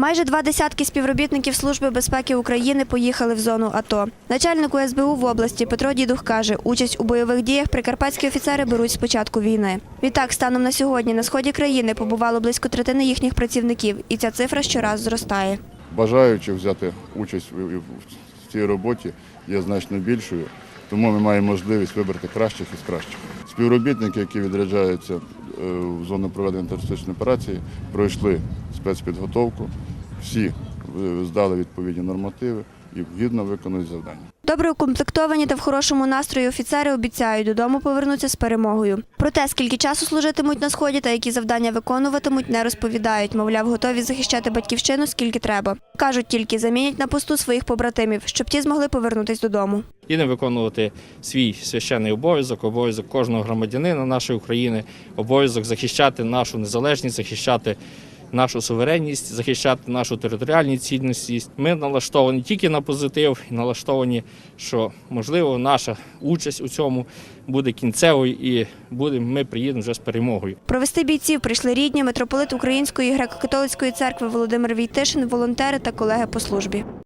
Майже два десятки співробітників Служби безпеки України поїхали в зону АТО. Начальник УСБУ в області Петро Дідух каже, участь у бойових діях прикарпатські офіцери беруть з початку війни. Відтак, станом на сьогодні на сході країни побувало близько третини їхніх працівників, і ця цифра щораз зростає. бажаючих взяти участь в- в цій роботі є значно більшою, тому ми маємо можливість вибрати кращих із кращих. Співробітники, які відряджаються е, в зону проведення терористичної операції, пройшли спецпідготовку, всі е, здали відповідні нормативи і гідно виконують завдання. Добре укомплектовані та в хорошому настрої офіцери обіцяють додому повернуться з перемогою. Про те, скільки часу служитимуть на сході та які завдання виконуватимуть, не розповідають. Мовляв, готові захищати батьківщину скільки треба. кажуть, тільки замінять на посту своїх побратимів, щоб ті змогли повернутись додому. і не виконувати свій священний обов'язок, обов'язок кожного громадянина нашої України, обов'язок захищати нашу незалежність, захищати нашу суверенність, захищати нашу територіальну цінність. Ми налаштовані тільки на позитив, і налаштовані, що можливо наша участь у цьому буде кінцевою і будемо ми приїдемо вже з перемогою. Провести бійців прийшли рідні, митрополит Української греко-католицької церкви Володимир Війтишин, волонтери та колеги по службі.